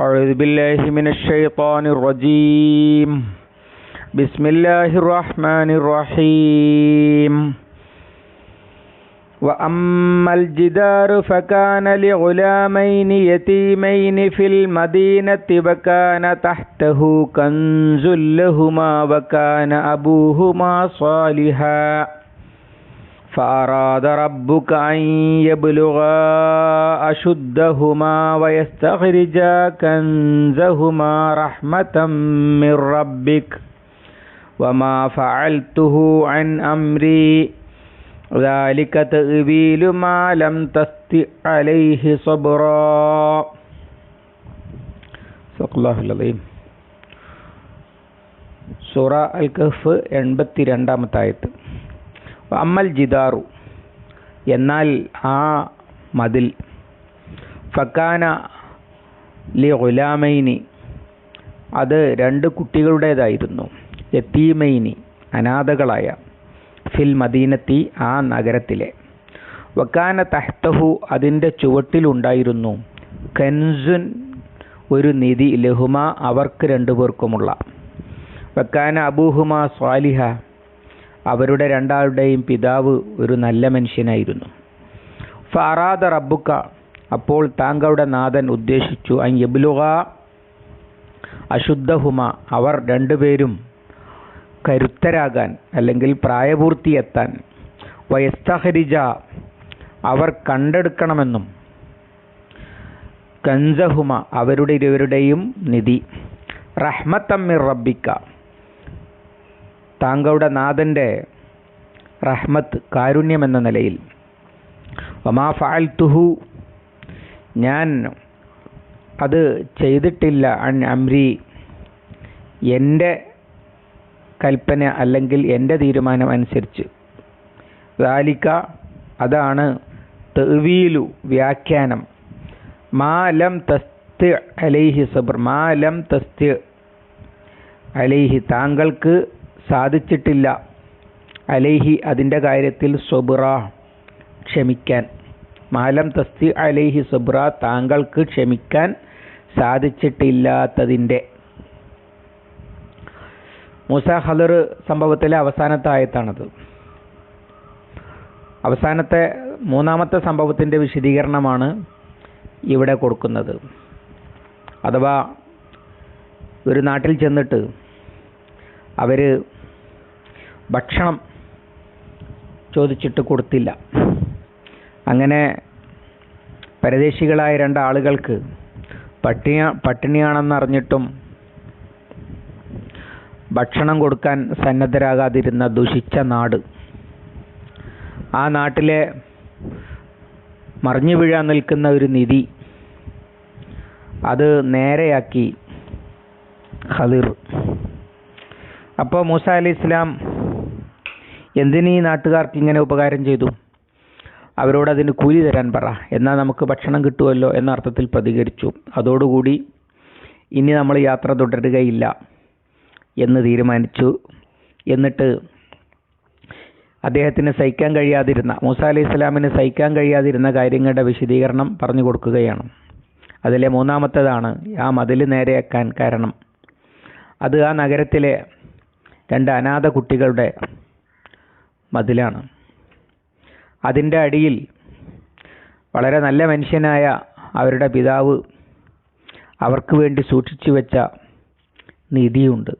أعوذ بالله من الشيطان الرجيم. بسم الله الرحمن الرحيم. وأما الجدار فكان لغلامين يتيمين في المدينة وكان تحته كنز لهما وكان أبوهما صالحا. فأراد ربك أن يبلغا أشدهما ويستخرجا كنزهما رحمة من ربك وما فعلته عن أمري ذلك تأويل ما لم تستطع عليه صبرا صدق الله العظيم സൂറ അൽ കഹ്ഫ് എൺപത്തി രണ്ടാമത്തെ ആയത്ത് അമ്മൽ ജിദാറു. എന്നാൽ ആ മതിൽ. ഫക്കാന ലി ഗുലാമൈനി. അത് രണ്ട് കുട്ടികളുടേതായിരുന്നു. യത്തീമൈനി അനാഥകളായ. ഫിൽ മദീനത്തി ആ നഗരത്തിലെ. വക്കാന തഹ്തഹു അതിന്റെ ചുവട്ടിലുണ്ടായിരുന്നു. കൻസുൻ ഒരു നിധി. ലഹുമ അവർക്ക് രണ്ടുപേർക്കുമുള്ള. വക്കാന അബൂഹുമ സ്വാലിഹ. അവരുടെ രണ്ടാളുടെയും പിതാവ് ഒരു നല്ല മനുഷ്യനായിരുന്നു. ഫാറാദ റബ്ബുക്ക അപ്പോൾ താങ്കളുടെ നാഥൻ ഉദ്ദേശിച്ചു അൻ യബ്ലുക അശുദ്ധഹുമ. അവർ രണ്ടുപേരും കരുത്തരാകാൻ അല്ലെങ്കിൽ പ്രായപൂർത്തിയെത്താൻ വയസ്തഹരിജ അവർ കണ്ടെടുക്കണമെന്നും കൻസഹുമ അവരുടെ ഇരുവരുടെയും നിധി. റഹ്മത്തമ്മിർ റബ്ബിക്ക. താങ്കളുടെ നാഥന്റെ റഹ്മത്ത് കാരുണ്യമെന്ന നിലയിൽ. വമാ ഫാൽത്തുഹു ഞാൻ അത് ചെയ്തിട്ടില്ല അൺ അംരി. എന്റെ കൽപ്പന അല്ലെങ്കിൽ എന്റെ തീരുമാനം അനുസരിച്ച്. ദാലിക്ക അതാണ് തെവീലു വ്യാഖ്യാനം. മാലം തസ്തി അലൈഹി സബർ മാലം തസ്തി അലൈഹി താങ്കൾക്ക് സാധിച്ചിട്ടില്ല. അലൈഹി അതിന്റെ കാര്യത്തിൽ സൊബുറ ക്ഷമിക്കാൻ. മാലം തസ്തി അലൈഹി സൊബ്ര താങ്കൾക്ക് ക്ഷമിക്കാൻ സാധിച്ചിട്ടില്ലാത്തതിന്റെ. മൂസ ഹലർ സംഭവത്തിലെ അവസാനത്തെ ആയത്താണത്. അവസാനത്തെ മൂന്നാമത്തെ സംഭവത്തിന്റെ വിശദീകരണമാണ് ഇവിടെ കൊടുക്കുന്നത്. അഥവാ ഒരു നാട്ടിൽ ചെന്നിട്ട് അവർ ഭക്ഷണം ചോദിച്ചിട്ട് കൊടുത്തില്ല. അങ്ങനെ പരദേശികളായ രണ്ടാളുകൾക്ക് പട്ടിണി പട്ടിണിയാണെന്നറിഞ്ഞിട്ടും ഭക്ഷണം കൊടുക്കാൻ സന്നദ്ധരാകാതിരുന്ന ദുഷിച്ച നാട്. ആ നാട്ടിലെ മറിഞ്ഞു വീഴാൻ നിൽക്കുന്ന ഒരു നിധി അത് നേരെയാക്കി ഖദിർ അപ്പോൾ മൂസ അലി ഇസ്ലാം എന്തിന് ഈ നാട്ടുകാർക്ക് ഇങ്ങനെ ഉപകാരം ചെയ്തു? അവരോട് അതിന് കൂലി തരാൻ പറ. എന്നാൽ നമുക്ക് ഭക്ഷണം കിട്ടുമല്ലോ എന്ന അർത്ഥത്തിൽ പ്രതികരിച്ചു. അതോടുകൂടി ഇനി നമ്മൾ യാത്ര തുടരുകയില്ല എന്ന് തീരുമാനിച്ചു. എന്നിട്ട് അദ്ദേഹത്തിന് സഹിക്കാൻ കഴിയാതിരുന്ന മൂസ അലി ഇസ്ലാമിന് സഹിക്കാൻ കഴിയാതിരുന്ന കാര്യങ്ങളുടെ വിശദീകരണം പറഞ്ഞു കൊടുക്കുകയാണ്. അതിലെ മൂന്നാമത്തേതാണ് ആ മതിൽ നേരെയാക്കാൻ കാരണം. അത് ആ നഗരത്തിലെ രണ്ട് അനാഥ കുട്ടികളുടെ മതിലാണ്. അതിന്റെ അടിയിൽ വളരെ നല്ല മനുഷ്യനായ അവരുടെ പിതാവ് അവർക്ക് വേണ്ടി സൂക്ഷിച്ചു വെച്ച നിധിയുണ്ട്.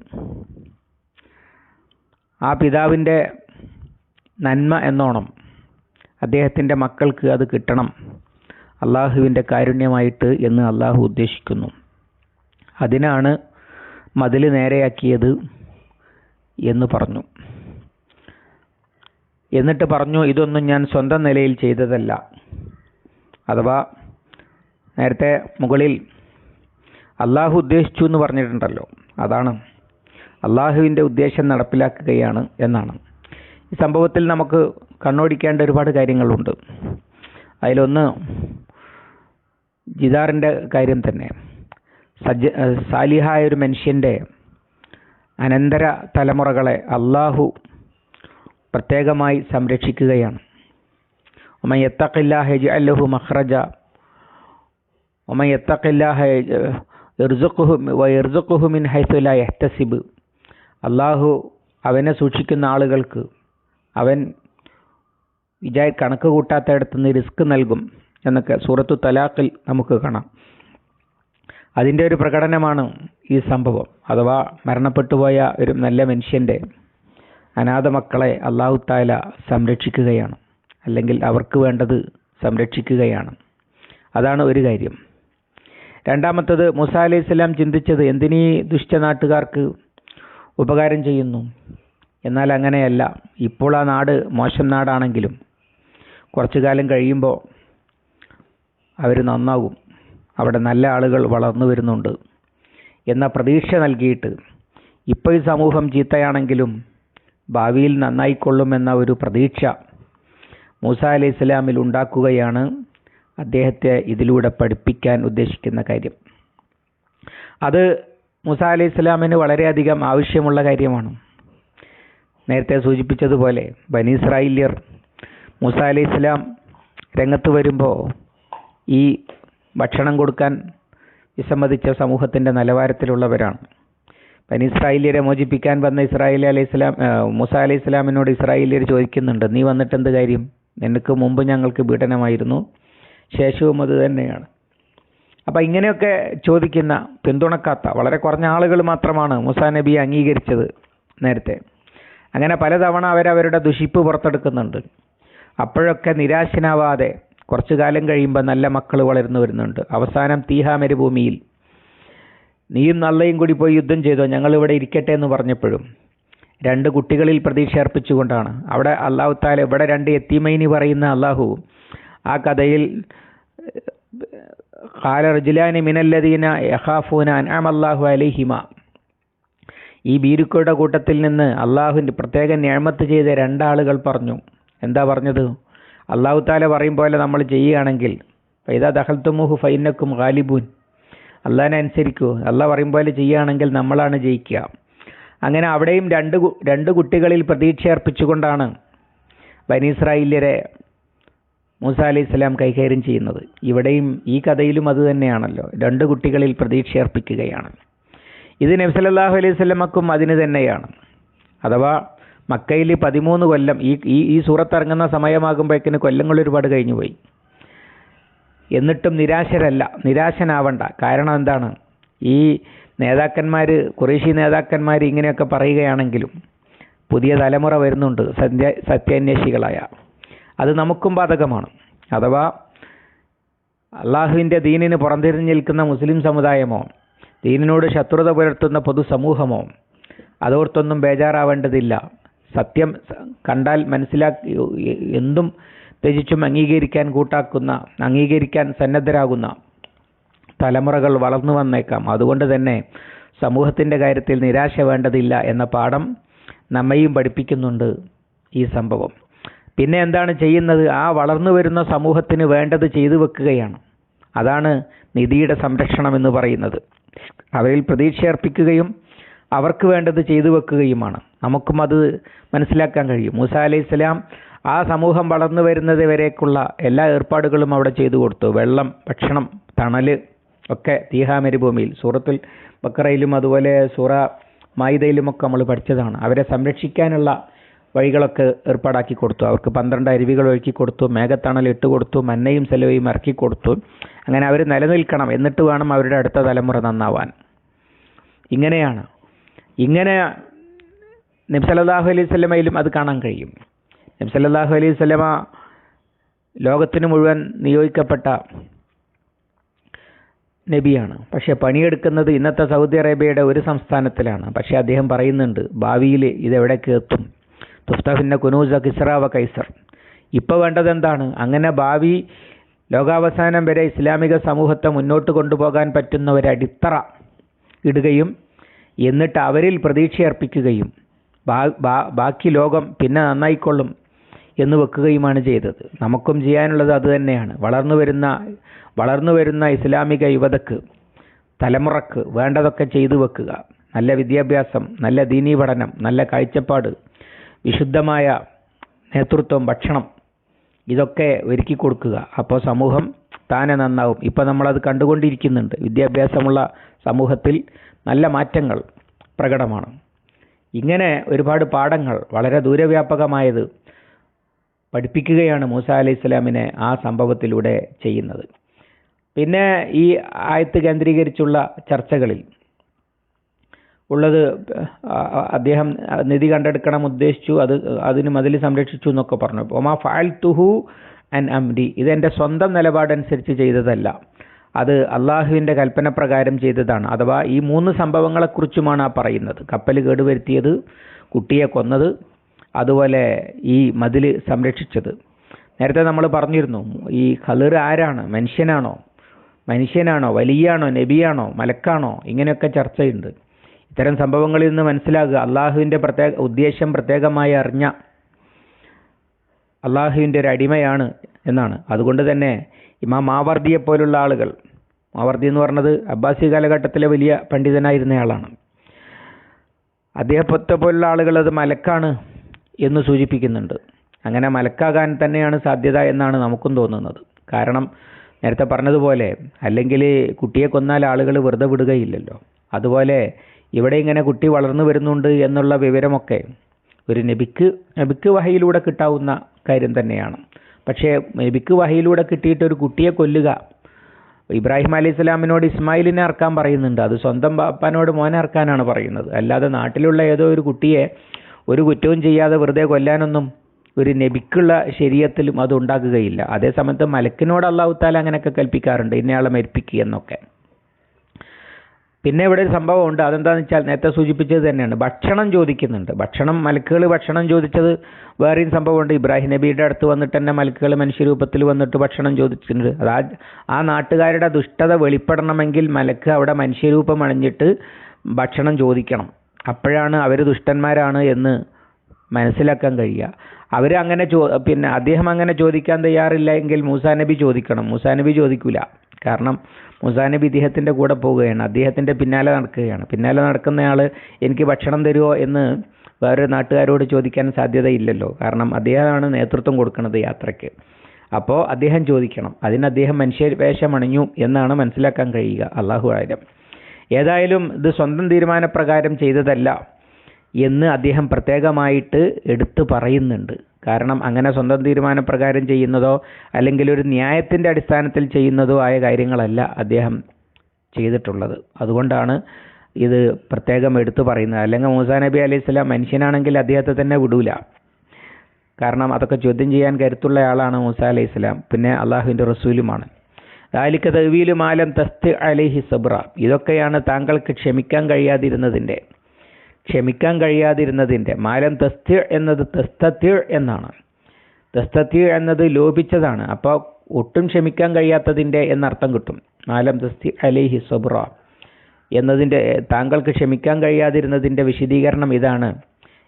ആ പിതാവിന്റെ നന്മ എന്നോണം അദ്ദേഹത്തിന്റെ മക്കൾക്ക് അത് കിട്ടണം. അള്ളാഹുവിന്റെ കാരുണ്യമായിട്ട് എന്ന് അള്ളാഹു ഉദ്ദേശിക്കുന്നു. അതിനാണ് മതിൽ നേരെയാക്കിയത് എന്ന് പറഞ്ഞു. എന്നിട്ട് പറഞ്ഞു ഇതൊന്നും ഞാൻ സ്വന്തം നിലയിൽ ചെയ്തതല്ല. അഥവാ നേരത്തെ മുകളിൽ അള്ളാഹു ഉദ്ദേശിച്ചു എന്ന് പറഞ്ഞിട്ടുണ്ടല്ലോ. അതാണ്. അള്ളാഹുവിന്റെ ഉദ്ദേശം നടപ്പിലാക്കുകയാണ് എന്നാണ്. ഈ സംഭവത്തിൽ നമുക്ക് കണ്ണോടിക്കേണ്ട ഒരുപാട് കാര്യങ്ങളുണ്ട്. അതിലൊന്ന് ജിദാറിന്റെ കാര്യം തന്നെ. സജ്ജ സാലിഹായ ഒരു മനുഷ്യന്റെ അനന്തര തലമുറകളെ അള്ളാഹു പ്രത്യേകമായി സംരക്ഷിക്കുകയാണ്. ഒമൻ യത്തഖില്ലാഹ യജ്അൽ ലഹു മഖ്റജ ഒമൻ യത്തഖില്ലാഹ ഇർസുഖുഹു മിൻ ഹൈസുല എഹ്തസിബ് അള്ളാഹു അവനെ സൂക്ഷിക്കുന്ന ആളുകൾക്ക് അവൻ വിചാ കണക്ക് കൂട്ടാത്തയിടത്ത് നിന്ന് റിസ്ക് നൽകും എന്നൊക്കെ സൂറത്തു തലാഖിൽ നമുക്ക് കാണാം. അതിന്റെ ഒരു പ്രകടനമാണ് ഈ സംഭവം. അഥവാ മരണപ്പെട്ടുപോയ ഒരു നല്ല മനുഷ്യന്റെ അനാഥ മക്കളെ അള്ളാഹു താല സംരക്ഷിക്കുകയാണ്. അല്ലെങ്കിൽ അവർക്ക് വേണ്ടത് സംരക്ഷിക്കുകയാണ്. അതാണ് ഒരു കാര്യം. രണ്ടാമത്തത് മുസ അലൈഹി സ്വലാം ചിന്തിച്ചത് എന്തിനീ ദുഷ്ടനാട്ടുകാർക്ക് ഉപകാരം ചെയ്യുന്നു? എന്നാൽ അങ്ങനെയല്ല. ഇപ്പോൾ ആ നാട് മോശം നാടാണെങ്കിലും കുറച്ചു കാലം കഴിയുമ്പോൾ അവർ നന്നാകും. അവിടെ നല്ല ആളുകൾ വളർന്നു വരുന്നുണ്ട്. എന്ന പ്രതീക്ഷ നൽകിയിട്ട് ഇപ്പോൾ ഈ സമൂഹം ചീത്തയാണെങ്കിലും ഭാവിയിൽ നന്നായിക്കൊള്ളുമെന്ന ഒരു പ്രതീക്ഷ മൂസ അലി ഇസ്ലാമിൽ ഉണ്ടാക്കുകയാണ് അദ്ദേഹത്തെ ഇതിലൂടെ പഠിപ്പിക്കാൻ ഉദ്ദേശിക്കുന്ന കാര്യം. അത് മൂസ അലൈഹി സ്വലാമിന് വളരെയധികം ആവശ്യമുള്ള കാര്യമാണ്. നേരത്തെ സൂചിപ്പിച്ചതുപോലെ ബനീസ്രായില്യർ മൂസ അലി ഇസ്ലാം രംഗത്ത് വരുമ്പോൾ ഈ ഭക്ഷണം കൊടുക്കാൻ വിസമ്മതിച്ച സമൂഹത്തിന്റെ നിലവാരത്തിലുള്ളവരാണ്. ബനീസ്രായില്യരെ മോചിപ്പിക്കാൻ വന്ന ഇസ്രായേലി അലൈഹി സ്വലാം മുസ അലൈഹി ഇസ്ലാമിനോട് ഇസ്രായേലിയർ ചോദിക്കുന്നുണ്ട് നീ വന്നിട്ട് എന്ത് കാര്യം? നിനക്ക് മുമ്പ് ഞങ്ങൾക്ക് പീഡനമായിരുന്നു ശേഷവും അത് തന്നെയാണ്. അപ്പം ഇങ്ങനെയൊക്കെ ചോദിക്കുന്ന പിന്തുണക്കാത്ത വളരെ കുറഞ്ഞ ആളുകൾ മാത്രമാണ് മുസാ നബിയെ അംഗീകരിച്ചത് നേരത്തെ. അങ്ങനെ പലതവണ അവരവരുടെ ദുഷിപ്പ് പുറത്തെടുക്കുന്നുണ്ട്. അപ്പോഴൊക്കെ നിരാശനാവാതെ കുറച്ചു കാലം കഴിയുമ്പോൾ നല്ല മക്കൾ വളർന്നു വരുന്നുണ്ട്. അവസാനം തീഹാ മരുഭൂമിയിൽ നീയും നല്ലയും കൂടി പോയി യുദ്ധം ചെയ്തോ ഞങ്ങൾ ഇവിടെ ഇരിക്കട്ടെ എന്ന് പറഞ്ഞപ്പോഴും രണ്ട് കുട്ടികളിൽ പ്രതീക്ഷ അർപ്പിച്ചുകൊണ്ടാണ്. അവിടെ അള്ളാഹു താല ഇവിടെ രണ്ട് എത്തിമൈനി പറയുന്ന അള്ളാഹു ആ കഥയിൽ ഖാല റജുലാനി മിനല്ലദീന യഖാഫൂന അനാം അല്ലാഹു അലിഹിമ. ഈ ബീരുക്കളുടെ കൂട്ടത്തിൽ നിന്ന് അള്ളാഹുവിന്റെ പ്രത്യേക ഞാമത്ത് ചെയ്ത രണ്ടാളുകൾ പറഞ്ഞു. എന്താ പറഞ്ഞത്? അള്ളാഹു താല പറയും പോലെ നമ്മൾ ചെയ്യുകയാണെങ്കിൽ ഫൈദ ദഹൽത്തുമുഹു ഫൈനക്കും ഖാലിബൂൻ അള്ളാഹിനെ അനുസരിക്കൂ. അള്ളാഹ് പറയുമ്പോൾ ചെയ്യുകയാണെങ്കിൽ നമ്മളാണ് ജയിക്കുക. അങ്ങനെ അവിടെയും രണ്ട് രണ്ട് കുട്ടികളിൽ പ്രതീക്ഷ അർപ്പിച്ചുകൊണ്ടാണ് ബനീസ്രായില്യരെ മൂസ അലൈഹി സ്വലാം കൈകാര്യം ചെയ്യുന്നത്. ഇവിടെയും ഈ കഥയിലും അത് തന്നെയാണല്ലോ. രണ്ട് കുട്ടികളിൽ പ്രതീക്ഷ അർപ്പിക്കുകയാണ്. ഇത് നബ്സലല്ലാഹു അലൈഹി സ്വലമക്കും അതിന് തന്നെയാണ്. അഥവാ മക്കയിൽ പതിമൂന്ന് കൊല്ലം ഈ ഈ ഈ സൂറത്ത് ഇറങ്ങുന്ന സമയമാകുമ്പോഴേക്കിന് കൊല്ലങ്ങൾ ഒരുപാട് കഴിഞ്ഞു പോയി എന്നിട്ടും നിരാശരല്ല. നിരാശനാവണ്ട. കാരണം എന്താണ്? ഈ നേതാക്കന്മാർ കുറേശി നേതാക്കന്മാർ ഇങ്ങനെയൊക്കെ പറയുകയാണെങ്കിലും പുതിയ തലമുറ വരുന്നുണ്ട് സത്യ സത്യാന്വേഷികളായ. അത് നമുക്കും ബാധകമാണ്. അഥവാ അള്ളാഹുവിന്റെ ദീനിന് പുറംതിരിഞ്ഞ് നിൽക്കുന്ന മുസ്ലിം സമുദായമോ ദീനിനോട് ശത്രുത പുലർത്തുന്ന പൊതുസമൂഹമോ അതോർത്തൊന്നും ബേജാറാവേണ്ടതില്ല. സത്യം കണ്ടാൽ മനസ്സിലാക്കി എന്തും ത്യജിച്ചും അംഗീകരിക്കാൻ കൂട്ടാക്കുന്ന അംഗീകരിക്കാൻ സന്നദ്ധരാകുന്ന തലമുറകൾ വളർന്നു വന്നേക്കാം. അതുകൊണ്ട് തന്നെ സമൂഹത്തിന്റെ കാര്യത്തിൽ നിരാശ വേണ്ടതില്ല എന്ന പാഠം നമ്മയും പഠിപ്പിക്കുന്നുണ്ട് ഈ സംഭവം. പിന്നെ എന്താണ് ചെയ്യുന്നത്? ആ വളർന്നു വരുന്ന സമൂഹത്തിന് വേണ്ടത് ചെയ്തു വെക്കുകയാണ്. അതാണ് നിധിയുടെ സംരക്ഷണം എന്ന് പറയുന്നത്. അവരിൽ പ്രതീക്ഷ അർപ്പിക്കുകയും അവർക്ക് വേണ്ടത് ചെയ്തു വെക്കുകയുമാണ്. നമുക്കും അത് മനസ്സിലാക്കാൻ കഴിയും. മൂസ അലൈഹി സ്വലാം ആ സമൂഹം വളർന്നു വരുന്നത് വരേക്കുള്ള എല്ലാ ഏർപ്പാടുകളും അവിടെ ചെയ്തു കൊടുത്തു. വെള്ളം ഭക്ഷണം തണൽ ഒക്കെ തീഹാ മരുഭൂമിയിൽ സൂറത്തിൽ ബക്കറയിലും അതുപോലെ സൂറ മായിദയിലുമൊക്കെ നമ്മൾ പഠിച്ചതാണ്. അവരെ സംരക്ഷിക്കാനുള്ള വഴികളൊക്കെ ഏർപ്പാടാക്കി കൊടുത്തു. അവർക്ക് പന്ത്രണ്ട് അരുവികൾ ഒഴുക്കി കൊടുത്തു മേഘത്തണൽ ഇട്ട് കൊടുത്തു മന്നയും സെലവയും ഇറക്കി കൊടുത്തു. അങ്ങനെ അവർ നിലനിൽക്കണം. എന്നിട്ട് വേണം അവരുടെ അടുത്ത തലമുറ നന്നാവാൻ. ഇങ്ങനെയാണ്. ഇങ്ങനെ നിബ്സലാഹു അലൈഹി സ്വലമയിലും അത് കാണാൻ കഴിയും. നബ്സല്ലാഹു അലൈഹി സ്വലമ ലോകത്തിന് മുഴുവൻ നിയോഗിക്കപ്പെട്ട നബിയാണ്. പക്ഷേ പണിയെടുക്കുന്നത് ഇന്നത്തെ സൗദി അറേബ്യയുടെ ഒരു സംസ്ഥാനത്തിലാണ്. പക്ഷേ അദ്ദേഹം പറയുന്നുണ്ട് ഭാവിയിൽ ഇതെവിടേക്ക് എത്തും? തുഫ്തഫിന്റെ കുനൂസ കിസ്റാവ കൈസർ. ഇപ്പോൾ വേണ്ടത് എന്താണ്? അങ്ങനെ ഭാവി ലോകാവസാനം വരെ ഇസ്ലാമിക സമൂഹത്തെ മുന്നോട്ട് കൊണ്ടുപോകാൻ പറ്റുന്ന ഒരു അടിത്തറ ഇടുകയും എന്നിട്ട് അവരിൽ പ്രതീക്ഷയർപ്പിക്കുകയും ബാക്കി ലോകം പിന്നെ നന്നായിക്കൊള്ളും എന്ന് വെക്കുകയുമാണ് ചെയ്തത്. നമുക്കും ചെയ്യാനുള്ളത് അതുതന്നെയാണ് വളർന്നു വരുന്ന വളർന്നു വരുന്ന ഇസ്ലാമിക യുവതക്ക് തലമുറയ്ക്ക് വേണ്ടതൊക്കെ ചെയ്തു വെക്കുക. നല്ല വിദ്യാഭ്യാസം നല്ല ദീനീ പഠനം നല്ല കാഴ്ചപ്പാട് വിശുദ്ധമായ നേതൃത്വം ഭക്ഷണം ഇതൊക്കെ ഒരുക്കി കൊടുക്കുക. അപ്പോൾ സമൂഹം താനെ നന്നാവും. ഇപ്പോൾ നമ്മളത് കണ്ടുകൊണ്ടിരിക്കുന്നുണ്ട്. വിദ്യാഭ്യാസമുള്ള സമൂഹത്തിൽ നല്ല മാറ്റങ്ങൾ പ്രകടമാണ്. ഇങ്ങനെ ഒരുപാട് പാഠങ്ങൾ വളരെ ദൂരവ്യാപകമായത് പഠിപ്പിക്കുകയാണ് മൂസ അലൈഹി സ്വലാമിനെ ആ സംഭവത്തിലൂടെ ചെയ്യുന്നത്. പിന്നെ ഈ ആയത്ത് കേന്ദ്രീകരിച്ചുള്ള ചർച്ചകളിൽ ഉള്ളത് അദ്ദേഹം നിധി കണ്ടെടുക്കണം ഉദ്ദേശിച്ചു അത് അതിന് മതിൽ സംരക്ഷിച്ചു എന്നൊക്കെ പറഞ്ഞു. ഒമാ ഫാൽ തുഹു ആൻഡ് അംഡി ഇതെന്റെ സ്വന്തം നിലപാടനുസരിച്ച് ചെയ്തതല്ല. അത് അള്ളാഹുവിന്റെ കൽപ്പന പ്രകാരം ചെയ്തതാണ്. അഥവാ ഈ മൂന്ന് സംഭവങ്ങളെക്കുറിച്ചുമാണ് ആ പറയുന്നത്. കപ്പൽ കേടുവരുത്തിയത് കുട്ടിയെ കൊന്നത് അതുപോലെ ഈ മതിൽ സംരക്ഷിച്ചത്. നേരത്തെ നമ്മൾ പറഞ്ഞിരുന്നു ഈ ഖലിർ ആരാണ്? മനുഷ്യനാണോ? മനുഷ്യനാണോ? വലിയാണോ? നബിയാണോ? മലക്കാണോ? ഇങ്ങനെയൊക്കെ ചർച്ചയുണ്ട്. ഇത്തരം സംഭവങ്ങളിൽ നിന്ന് മനസ്സിലാകുക. അള്ളാഹുവിന്റെ പ്രത്യേക ഉദ്ദേശം പ്രത്യേകമായി അറിഞ്ഞ അള്ളാഹുവിന്റെ ഒരു അടിമയാണ് എന്നാണ്. അതുകൊണ്ട് തന്നെ ഇമാം മാവർദിയെ പോലുള്ള ആളുകൾ മാവർദി എന്ന് പറഞ്ഞത് അബ്ബാസി കാലഘട്ടത്തിലെ വലിയ പണ്ഡിതനായിരുന്നയാളാണ്. അദ്ദേഹത്തെ പോലുള്ള ആളുകൾ അത് മലക്കാണ്. എന്ന് സൂചിപ്പിക്കുന്നുണ്ട്. അങ്ങനെ മലക്കാകാൻ തന്നെയാണ് സാധ്യത എന്നാണ് നമുക്കും തോന്നുന്നത്. കാരണം നേരത്തെ പറഞ്ഞതുപോലെ അല്ലെങ്കിൽ കുട്ടിയെ കൊന്നാൽ ആളുകൾ വെറുതെ വിടുകയില്ലല്ലോ. അതുപോലെ ഇവിടെ ഇങ്ങനെ കുട്ടി വളർന്നു വരുന്നുണ്ട് എന്നുള്ള വിവരമൊക്കെ ഒരു നബിക്ക് നബിക്ക് വഹയിലൂടെ കിട്ടാവുന്ന കാര്യം തന്നെയാണ്. പക്ഷേ നബിക്ക് വഹയിലൂടെ കിട്ടിയിട്ട് ഒരു കുട്ടിയെ കൊല്ലുക ഇബ്രാഹിം അലി ഇസ്ലാമിനോട് ഇസ്മായിലിനെ ഇറക്കാൻ പറയുന്നുണ്ട്. അത് സ്വന്തം ബാപ്പാനോട് മോനെ ഇറക്കാനാണ് പറയുന്നത്. അല്ലാതെ നാട്ടിലുള്ള ഏതോ ഒരു കുട്ടിയെ ഒരു കുറ്റവും ചെയ്യാതെ വെറുതെ കൊല്ലാനൊന്നും ഒരു നബിക്കുള്ള ശരീരത്തിലും അത് ഉണ്ടാക്കുകയില്ല. അതേസമയത്ത് മലക്കിനോട് അള്ളാഹുത്താല അങ്ങനെയൊക്കെ കൽപ്പിക്കാറുണ്ട്. ഇന്നയാളെ മരിപ്പിക്കുക എന്നൊക്കെ. പിന്നെ ഇവിടെ ഒരു സംഭവം ഉണ്ട് അതെന്താണെന്ന് വെച്ചാൽ നേരത്തെ സൂചിപ്പിച്ചത് തന്നെയാണ്. ഭക്ഷണം ചോദിക്കുന്നുണ്ട്. ഭക്ഷണം മലക്കുകൾ ഭക്ഷണം ചോദിച്ചത് വേറെയും സംഭവമുണ്ട്. ഇബ്രാഹിം നബിയുടെ അടുത്ത് വന്നിട്ട് തന്നെ മലക്കുകൾ മനുഷ്യരൂപത്തിൽ വന്നിട്ട് ഭക്ഷണം ചോദിച്ചിട്ടുണ്ട്. അത് ആ ആ നാട്ടുകാരുടെ ദുഷ്ടത വെളിപ്പെടണമെങ്കിൽ മലക്ക് അവിടെ മനുഷ്യരൂപം അണിഞ്ഞിട്ട് ഭക്ഷണം ചോദിക്കണം. അപ്പോഴാണ് അവർ ദുഷ്ടന്മാരാണ് എന്ന് മനസ്സിലാക്കാൻ കഴിയുക. അവർ അങ്ങനെ ചോ പിന്നെ അദ്ദേഹം അങ്ങനെ ചോദിക്കാൻ തയ്യാറില്ല എങ്കിൽ മൂസാ നബി ചോദിക്കണം. മൂസാ നബി ചോദിക്കില്ല കാരണം മൂസാ നബി ഇദ്ദേഹത്തിന്റെ കൂടെ പോവുകയാണ്. അദ്ദേഹത്തിന്റെ പിന്നാലെ നടക്കുകയാണ്. പിന്നാലെ നടക്കുന്നയാൾ എനിക്ക് ഭക്ഷണം തരുമോ എന്ന് വേറൊരു നാട്ടുകാരോട് ചോദിക്കാൻ സാധ്യതയില്ലല്ലോ. കാരണം അദ്ദേഹമാണ് നേതൃത്വം കൊടുക്കുന്നത് യാത്രയ്ക്ക്. അപ്പോൾ അദ്ദേഹം ചോദിക്കണം. അതിന് അദ്ദേഹം മനുഷ്യ വേഷമണിഞ്ഞു എന്നാണ് മനസ്സിലാക്കാൻ കഴിയുക. അള്ളാഹു ആയിരം ഏതായാലും ഇത് സ്വന്തം തീരുമാനപ്രകാരം ചെയ്തതല്ല എന്ന് അദ്ദേഹം പ്രത്യേകമായിട്ട് എടുത്തു പറയുന്നുണ്ട്. കാരണം അങ്ങനെ സ്വന്തം തീരുമാനപ്രകാരം ചെയ്യുന്നതോ അല്ലെങ്കിൽ ഒരു ന്യായത്തിന്റെ അടിസ്ഥാനത്തിൽ ചെയ്യുന്നതോ ആയ കാര്യങ്ങളല്ല അദ്ദേഹം ചെയ്തിട്ടുള്ളത്. അതുകൊണ്ടാണ് ഇത് പ്രത്യേകം എടുത്തു പറയുന്നത്. അല്ലെങ്കിൽ മൂസാ നബി അലൈഹി സ്വലാം മനുഷ്യനാണെങ്കിൽ അദ്ദേഹത്തെ തന്നെ വിടൂല. കാരണം അതൊക്കെ ചോദ്യം ചെയ്യാൻ കരുത്തുള്ള ആളാണ് മൂസ അലൈഹി സ്വലാം. പിന്നെ അള്ളാഹുവിന്റെ റസൂലുമാണ്. ദാലിക്ക തവീലു മാലം തസ്ത് അലൈഹി സബ്ര ഇതൊക്കെയാണ് താങ്കൾക്ക് ക്ഷമിക്കാൻ കഴിയാതിരുന്നതിന്റെ ക്ഷമിക്കാൻ കഴിയാതിരുന്നതിന്റെ. മാലം തസ്തി എന്നത് തസ്തത്യ എന്നാണ്. തസ്തത്യ എന്നത് ലോപിച്ചതാണ്. അപ്പോൾ ഒട്ടും ക്ഷമിക്കാൻ കഴിയാത്തതിന്റെ എന്നർത്ഥം കിട്ടും. മാലം തസ്തി അലൈഹി സബ്ര എന്നതിന്റെ താങ്കൾക്ക് ക്ഷമിക്കാൻ കഴിയാതിരുന്നതിന്റെ വിശദീകരണം ഇതാണ്.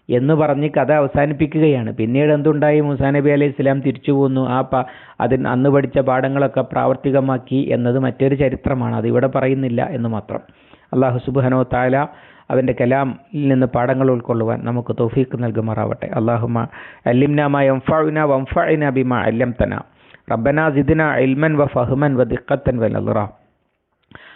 എന്ന് പറഞ്ഞ് കഥ അവസാനിപ്പിക്കുകയാണ്. പിന്നീട് എന്തുണ്ടായി? മൂസാ നബി അലൈഹി ഇസ്ലാം തിരിച്ചു പോന്നു. ആ പ അതിന് അന്ന് പഠിച്ച പാഠങ്ങളൊക്കെ പ്രാവർത്തികമാക്കി എന്നത് മറ്റൊരു ചരിത്രമാണ്. അത് ഇവിടെ പറയുന്നില്ല എന്ന് മാത്രം. അള്ളാഹു സുബാനോ താല അവന്റെ കലാമിൽ നിന്ന് പാഠങ്ങൾ ഉൾക്കൊള്ളുവാൻ നമുക്ക് തൗഫീക്ക് നൽകുമാറാവട്ടെ. അള്ളാഹുമ അല്ലിംന യംഫഉന വംഫാഇന ബിമ അല്ലംതന. റബ്ബന സിദ്ന ഇൽമൻ വ ഫഹ്മൻ വ ദിഖത്തൻ വ നദ്റ